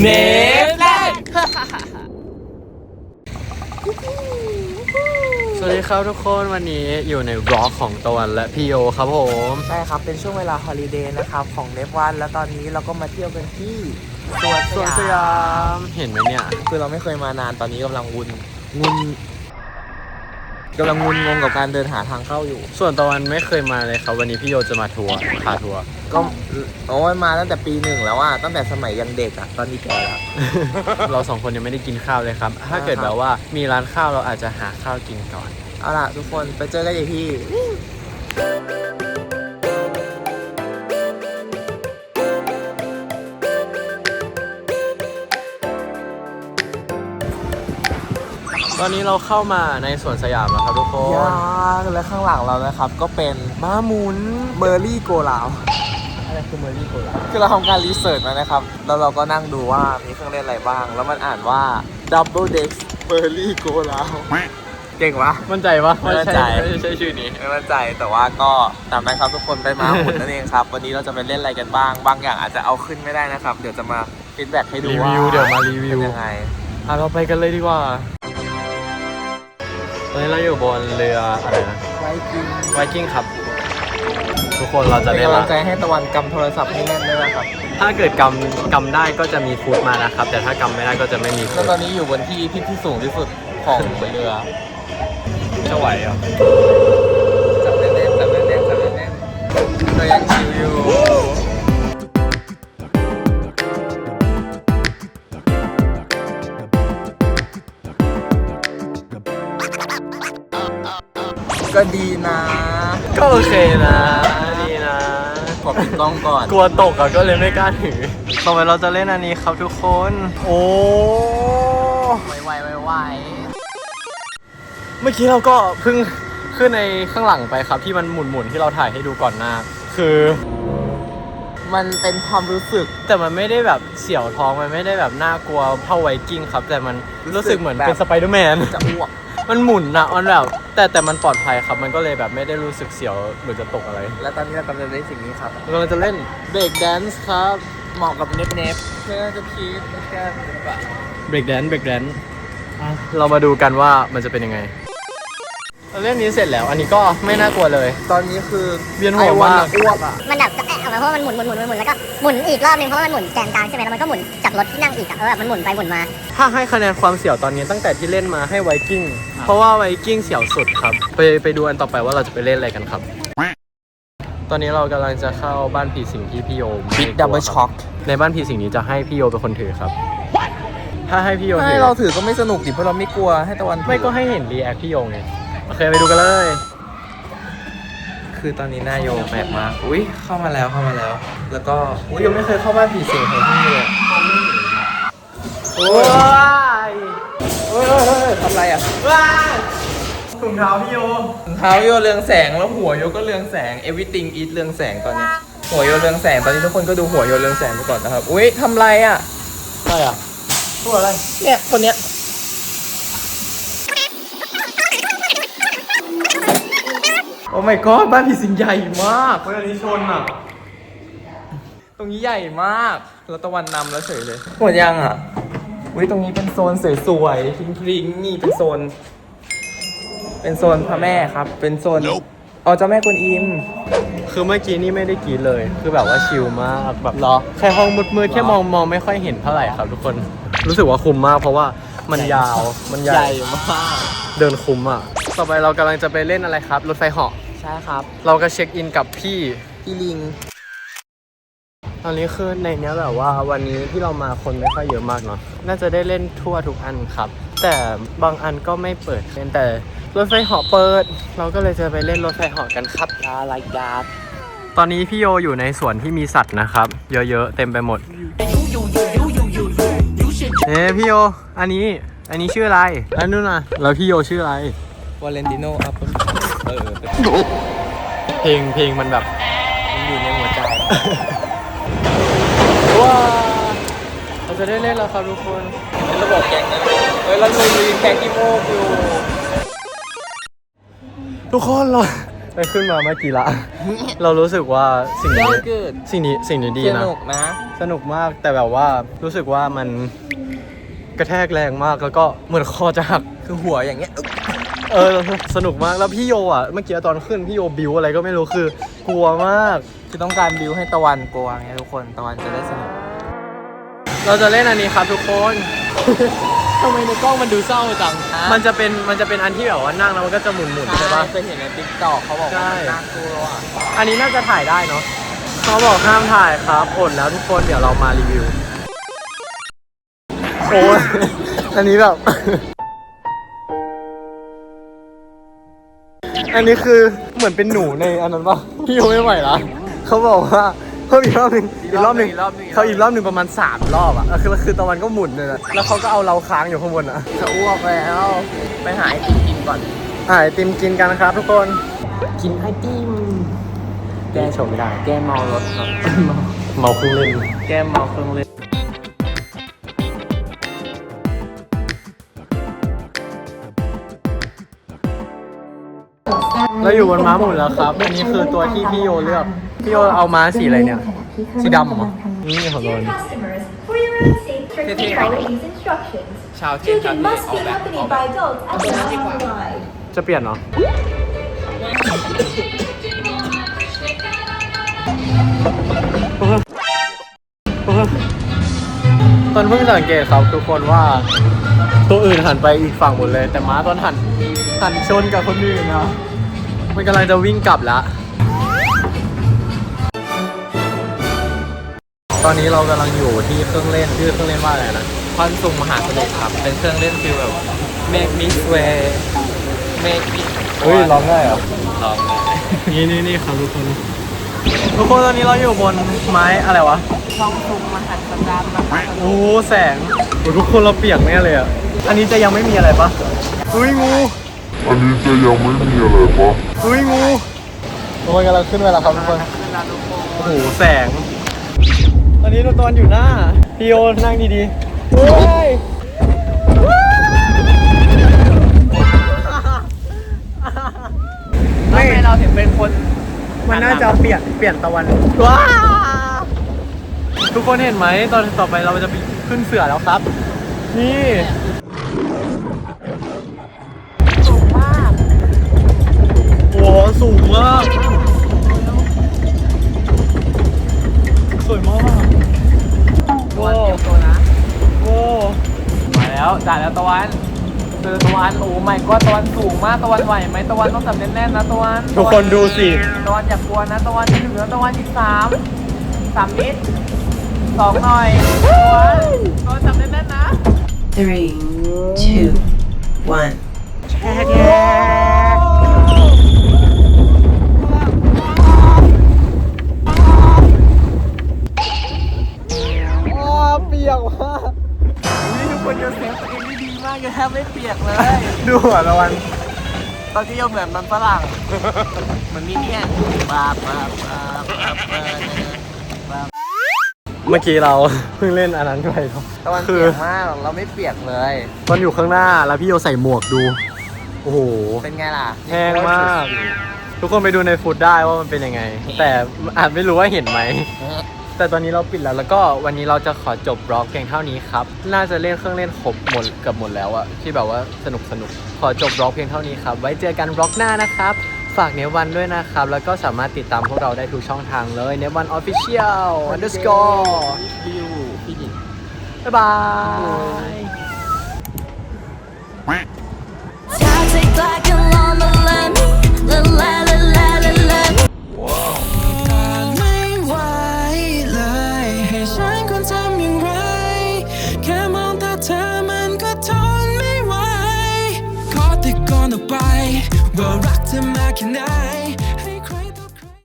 เนฟแลนสวัสดีครับทุกคนวันนี้อยู่ในบล็อกของตะวันและพี่โยครับผม ใช่ครับ เป็นช่วงเวลาฮอลิเดย์นะครับของเนฟวัน แล้วตอนนี้เราก็มาเที่ยวกันที่สวนส่วนสสยายามมเห็นไหมเนี่ย คือเราไม่เคยมานานตอนนี้กำลังวุ่นงุน กำลังงุนงงกับการเดินหาทางเข้าอยู่ ส่วนตะวันไม่เคยมาเลยครับวันนี้พี่โยจะมาทัวร์พาทัวร์ ก็โอ้ยมาตั้งแต่ปีหนึ่งแล้วอะตั้งแต่สมัยยังเด็กอะตอนนี้แก่แล้ว เราสองคนยังไม่ได้กินข้าวเลยครับ ถ้าเกิดแบบว่ามีร้านข้าวเราอาจจะหาข้าวกินก่อน เอาล่ะทุกคนไปเจอกันอย่างที่ ตอนนี้เราเข้ามาในสวนสยามแล้วครับทุกคน ยากและข้างหลังเรานะครับ ก็เป็นม้าหมุนเมอร์รี่โกลาวอะไรคือเมอร์รี่โกลาคือเราทำการรีเสิร์ชมานะครับ แล้วเราก็นั่งดูว่ามีเครื่องเล่นอะไรบ้าง แล้วมันอ่านว่า Double Dex b u r l y Go แล้วเก่งปะมั่นใจปะมั่นใจ ไม่ใช่ชื่อนี้ ไม่มั่นใจแต่ว่าก็ตามนั้นครับทุกคนไปม้าหมุนนั่นเองครับ วันนี้เราจะไปเล่นอะไรกันบ้าง บางอย่างอาจจะเอาขึ้นไม่ได้นะครับ เดี๋ยวจะมาฟีดแบ็กให้ดูรีว่าวิวเดี๋ยวมารีวิเป็วนยังไง อะเราไปกันเลยดีกว่า ตอนนี้เราอยู่บนเรืออะไรนะไว้กินไวกิ้งครับ ทุกคนเราจะเป็นเล่นกำลัละงใจให้ตะวันกำโทรศัพท์ให้แน่นด้วยนะครับ ถ้าเกิดกำกำได้ก็จะมีฟูดมานะครับ แต่ถ้ากำไม่ได้ก็จะไม่มีฟูแล้วดตอนนี้อยู่บนที่ที่ที่สูงที่สุดของบนเรือ จะไหวเหรอะจับแน่นๆจับแน่นๆจับแน่นๆเรายังชิว ก็ดีนะ ก็โอเคนะ ดีนะ ขอปิดกล้องก่อน กลัวตกอะก็เลยไม่กล้าถือต่อไปเราจะเล่นอันนี้ครับทุกคน โอ้ไวไวไวไวเมื่อกี้เราก็เพิ่งขึ้นในข้างหลังไปครับ ที่มันหมุนๆที่เราถ่ายให้ดูก่อนหน้า คือมันเป็นความรู้สึก แต่มันไม่ได้แบบเสียวท้องมันไม่ได้แบบน่ากลัวเท่าไวกิ้งครับ แต่มันรู้สึกเหมือนเป็นสไปเดอร์แมน จะอ้วก มันหมุนอะมันแบบแต่แต่มันปลอดภัยครับ มันก็เลยแบบไม่ได้รู้สึกเสียวหรือจะตกอะไรและตอนนี้เรากำลังเล่นสิ่งนี้ครับ เรากำลังจะเล่นเบรกแดนซ์ครับเหมาะกับเนฟเนฟเพื่อจะพีดแก้หรือเปล่าเบรกแดนซ์เบรกแดนซ์เรามาดูกันว่ามันจะเป็นยังไง เราเล่นนี้เสร็จแล้ว อันนี้ก็ไม่น่ากลัวเลย ตอนนี้คือเวียนหัวไอ้วันมากอะอ้วกอะมันแบบก็แอะออกมาเพราะว่ามันหมุนหมุนหมุนหมุนหมุนแล้วก็หมุนอีกรอบนึงเพราะว่ามันหมุนแกนกลางใช่ไหมแล้วมันก็หมุนจากรถที่นั่งอีกอะเออแบบมันหมุนไปหมุนมา ถ้าให้คะแนนความเสี่ยวตอนนี้ตั้งแต่ที่เล่นมาให้ไวกิ้ง เพราะว่าไวกิ้งเสี่ยวสุดครับ ไปไปดูอันต่อไปว่าเราจะไปเล่นอะไรกันครับ ตอนนี้เรากำลังจะเข้าบ้านผีสิงที่พี่โยไม่บิ๊กกลัวดับเบิลครับช็อคในบ้านผีสิงนี้จะให้พี่โยเป็นคนถือครับถ้าให้พี่โยถืให้อเราถือก็ไม่สนุกดิเพราะเราไม่กลัวให้ตะวันถือไม่ก็ให้เห็นรีแอคพี่โยไง โอเคไปดูกันเลย คือตอนนี้หน้าโยแปลกมาก อุ้ยเข้ามาแล้วเข้ามาแล้ว แล้วก็อุ้ยยังไม่เคยเข้าบ้านผีสิงของที่นี่เลยโอ้ยเฮ้ยเฮ้ยเฮ้ยทำไรอะว้ายถุงเท้าพี่โยเท้าโยเรืองแสงแล้วหัวโยก็เรืองแสง everything is เรืองแสงตอนนี้ หัวโยเรืองแสงตอนนี้ทุกคนก็ดูหัวโยเรืองแสงไปก่อนนะครับ อุ้ยทำไรอะอะไรอะตัวอะไรเนี่ยคนเนี้ย โอ้ my god บ้านผีสิงใหญ่มากเฮ้ยอันนี้ชนอะ ตรงนี้ใหญ่มาก แล้วตะวันนำแล้วเฉยเลยหมดยังอะวิตรงนี้เป็นโซนสวยๆพริงๆนี่เป็นโซน เป็นโซนพระแม่ครับ เป็นโซนอ๋อเจ้าแม่กวนอิม คือเมื่อกี้นี่ไม่ได้กรีดเลย คือแบบว่าชิลมากแบบรอ แค่ห้องมืดๆแค่มองมองไม่ค่อยเห็นเท่าไหร่ครับทุกคน รู้สึกว่าคุ้มมากเพราะว่ามันยาว มันใหญ่มาก เดินคุ้มอะ ต่อไปเรากำลังจะไปเล่นอะไรครับ รถไฟเหาะ ใช่ครับ เราก็เช็คอินกับพี่พี่ลิง ตอนนี้คือในเนี้ยแบบว่าวันนี้ที่เรามาคนไม่ค่อยเยอะมากเนาะ น่าจะได้เล่นทั่วทุกอันครับ แต่บางอันก็ไม่เปิดเล่นแต่รถไฟเหาะเปิด เราก็เลยจะไปเล่นรถไฟเหาะกันครับลาลายดาบตอนนี้พี่โยอยู่ในสวนที่มีสัตว์นะครับ เยอะๆเต็มไปหมดเอ้พี่โย อันนี้ อันนี้ชื่ออะไรอันนู้นน่ะ แล้วพี่โยชื่ออะไร วาเลนติโนอัพเออเพลงเพลงมันแบบมันอยู่ในหัวใจว้าเราจะได้เล่นแล้วครับทุกคนเป็นระบบแกงนะเฮ้ยเราเคยมีแกงกิโมกอยู่ทุกคนเราไปขึ้นมาเมื่อกี้ละ เรารู้สึกว่าสิ่งนี้ So good สิ่งนี้สิ่งนี้ดีสนะ นุกนะ สนุกมากแต่แบบว่ารู้สึกว่ามันกระแทกแรงมากแล้วก็เหมือนคอจะหัก คือหัวอย่างเงี้ย เออสนุกมากแล้วพี่โยอะเมื่อกี้ตอนขึ้นพี่โยบิวอะไรก็ไม่รู้คือกลัวมากคือต้องการบิวให้ตะวันกลัวไงทุกคนตะวันจะได้สนุกเราจะเล่นอันนี้ครับทุกคนทำไมในกล้องมันดูเศร้าจังฮะมันจะเป็นมันจะเป็นอันที่แบบว่านั่งแล้วมันก็จะหมุนหมุนๆใช่ปะเคยเห็นในติ๊กต็อกเขาบอกว่าใช่มันน่ากลัวอันนี้น่าจะถ่ายได้เนาะเขาบอกห้ามถ่ายครับอดแล้วทุกคนเดี๋ยวเรามารีวิวโอ้ยอันนี้แบบ อันนี้คือเหมือนเป็นหนูในอันนั้นปะพี่โยไม่ไหวละเขาบอกว่าเพิ่มอีกรอบหนึ่งอีกรอบหนึ่งอีกรอบหนึ่งเขาอีกรอบหนึ่งประมาณ 3 รอบอะแล้วคือคือตะวันก็หมุนเลยนะแล้วเขาก็เอาเราค้างอยู่ข้างบนอะจะอ้วกแล้วไปหาไอติมกินก่อนอ่าไอติมกินกันนะครับทุกคนกินไอติมแก้ชมไม่ได้ แก้เมารถครับเมาเครื่องเล่นแก้เมาเครื่องเล่น เราอยู่บนม้าหมุนแล้วครับ อันนี้คือตัวที่พี่โยเลือก พี่โยเอาม้าสีอะไรเนี่ย สีดำเหรอ นี่ของเรา Customers, for your own safety, please follow these instructions. ชาวเที่ยชาว Children เที่ยว must ออกแบบออก accompanied แบบ by adults at the time of ride. จะเปลี่ยนเหรอ ตอนเพิ่งสังเกตครับทุกคนว่าตัวอื่นหันไปอีกฝั่งหมดเลย แต่ม้าตอนหันหันชนกับคนอื่นนะ มันกำลังจะวิ่งกลับแล้วตอนนี้เรากำลังอยู่ที่เครื่องเล่นชื่อเครื่องเล่นว่าอะไรนะคอนซุมมหาสนุกครับ เป็นเครื่องเล่นฟิลแบบ make me swear make me เฮ้ยร้องได้เหรอลองเลยนี่นี่นี่ครับทุกคน ทุกคนตอนนี้เราอยู่บนไม้อะไรวะช่องซุมมหัศจรรย์นะคะโอ้โหแสงโอ้ทุกคนเราเปียกแน่เลยอะ อันนี้จะยังไม่มีอะไรปะเฮ้ยงู อันนี้จะยังไม่มีอะไรปะเฮ้ยงูทุกคนกำลังขึ้นไปแล้วครับทุกคนเวลาทุกคนโอ้โหแสงอันนี้ตัวตอนอยู่หน้าพี่โอนั่งดีๆเฮ้ยทำไมเราถึงเป็นคนมันน่าจะเปลี่ยนเปลี่ยนตะวันว้าทุกคนเห็นไหมตอนต่อไปเราจะไปขึ้นเสือแล้วครับ นี่ หสูงมากสวยมากตะวันเตรียมตัวนะ โอ้มาแล้วจ่ายแล้วตะวันเจอตะวันโอ้ไม่ก็ตะวันสูงมากตะวันไหวไหมตะวันต้องจับแน่นๆนะตะวันทุกคนดูสิ ตะวันอย่ากลัวนะตะวันจะถึงแล้วตะวันอีกสามสามนิดสองหน่อยตะวันตะวันจับแน่นๆนะ Three, two, one. อ้ ปียกมากนี่ทุกคนจะเซฟตัวเองได้ดีมากยังแทบไม่เปียกเลย ดูหัวตะวันตอนที่ยังเหมือนมันฝรั่งเหมือนมีเนี่ยบาบาบาบาบาเมื่อกี้เราเพิ่งเล่นอันนั้นไปครับตะวันคืเปีอยกมากเราไม่เปียกเลย ตอนอยู่ข้างหน้าแล้วพี่โยใส่หมวกดู โอ้โห เป็นไงล่ะแพงมาก ทุกคนไปดูในฟูดได้ว่ามันเป็นยังไง แต่อาจไม่รู้ว่าเห็นไหม แต่ตอนนี้เราปิดแล้วแล้วก็วันนี้เราจะขอจบบล็อกเพียงเท่านี้ครับ น่าจะเล่นเครื่องเล่นครบหมดเกือบหมดแล้วอะที่แบบว่าสนุกสนุกขอจบบล็อกเพียงเท่านี้ครับ ไว้เจอกันบล็อกหน้านะครับ ฝากเนวันด้วยนะครับ แล้วก็สามารถติดตามพวกเราได้ทุกช่องทางเลยเนวันออฟฟิเชียล underscore บิวพี่หญิงบ๊ายบาย